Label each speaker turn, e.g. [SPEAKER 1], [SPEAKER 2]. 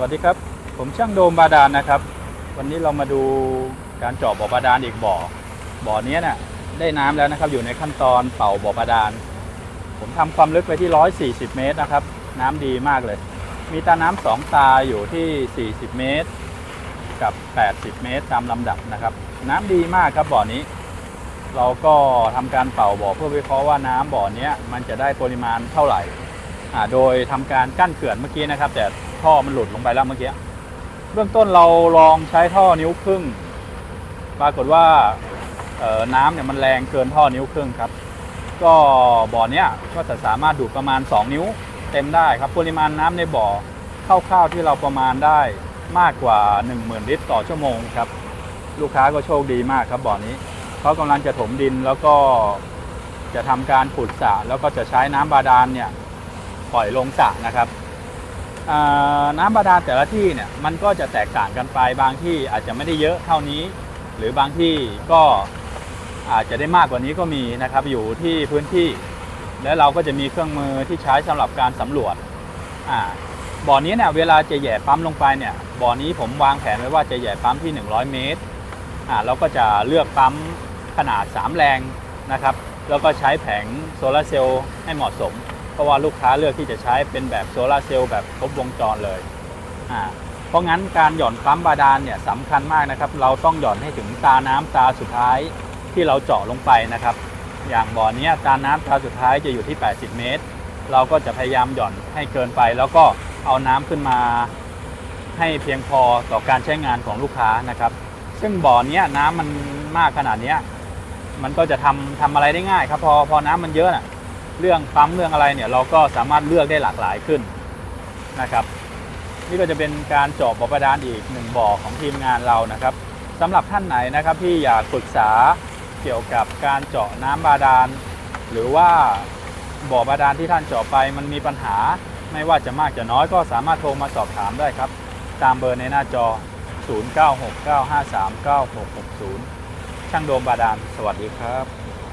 [SPEAKER 1] สวัสดีครับ ผมช่างโดมบาดาลนะครับ วันนี้เรามาดูการเจาะบ่อบาดาลอีกบ่อ บ่อนี้นี่ยได้น้ำแล้วนะครับ อยู่ในขั้นตอนเป่าบ่อบาดาล ผมทำความลึกไปที่ 140 เมตรนะครับ น้ำดีมากเลย มีตาน้ำสองตาอยู่ที่ 40 เมตร กับ 80 เมตรตามลำดับนะครับ น้ำดีมากครับบ่อนี้ เราก็ทำการเป่าบ่อเพื่อวิเคราะห์ว่าน้ำบ่อเนี้ยมันจะได้ปริมาณเท่าไหร่อ่าโดยทำการกั้นเขื่อนเมื่อกี้นะครับแต่ ท่อมันหลุดลงไปแล้วเมื่อกี้เบื้องต้นเราลองใช้ท่อนิ้วครึ่ง ปรากฏว่าน้ำเนี่ยมันแรงเกินท่อนิ้วครึ่งครับ ก็บ่อเนี้ยก็จะสามารถดูดประมาณ 2 นิ้วเต็มได้ครับปริมาณน้ำในบ่อคร่าวๆที่เราประมาณได้มากกว่า 10,000 ลิตรต่อชั่วโมงครับ ลูกค้าก็โชคดีมากครับบ่อนี้เขากำลังจะถมดินแล้วก็จะทำการขุดสระแล้วก็จะใช้น้ำบาดาลเนี่ยปล่อยลงสระนะครับ น้ำบาดาลแต่ละที่เนี่ยมันก็จะแตกต่างกันไปบางที่อาจจะไม่ได้เยอะเท่านี้ หรือบางที่ก็อาจจะได้มากกว่านี้ก็มีนะครับอยู่ที่พื้นที่ และเราก็จะมีเครื่องมือที่ใช้สำหรับการสำรวจบ่อนี้เนี่ยเวลาจะแย่ปั๊มลงไปเนี่ยบ่อนี้ผมวางแผนไว้ว่าจะแย่ปั๊มที่ 100 เมตรอ่าเราก็จะเลือกปั๊มขนาด 3 แรงนะครับแล้วก็ใช้แผงโซลาร์เซลล์ให้เหมาะสม เพราะว่าลูกค้าเลือกที่จะใช้เป็นแบบโซลาเซลล์แบบครบวงจรเลยอ่าเพราะงั้นการหย่อนปั๊มบาดาลเนี่ยสำคัญมากนะครับ เราต้องหย่อนให้ถึงตาน้ำตาสุดท้ายที่เราเจาะลงไปนะครับ อย่างบ่อนี้ตาน้ำตาสุดท้ายจะอยู่ที่ 80 เมตร เราก็จะพยายามหย่อนให้เกินไป แล้วก็เอาน้ำขึ้นมาให้เพียงพอต่อการใช้งานของลูกค้านะครับ ซึ่งบ่อนี้น้ำมันมากขนาดนี้มันก็จะทำทำอะไรได้ง่ายครับ พอพอน้ำมันเยอะน่ะ เรื่องปั๊มเรื่องอะไรเนี่ยเราก็สามารถเลือกได้หลากหลายขึ้นนะครับ นี่ก็จะเป็นการเจาะบ่อบาดาลอีกหนึ่งบ่อของทีมงานเรานะครับสำหรับท่านไหนนะครับที่อยากปรึกษาเกี่ยวกับการเจาะน้ำบาดาล หรือว่าบ่อบาดาลที่ท่านเจาะไปมันมีปัญหาไม่ว่าจะมากจะน้อยก็สามารถโทรมาสอบถามได้ครับ ตามเบอร์ในหน้าจอ 0969539660 ช่างโดมบาดาล สวัสดีครับ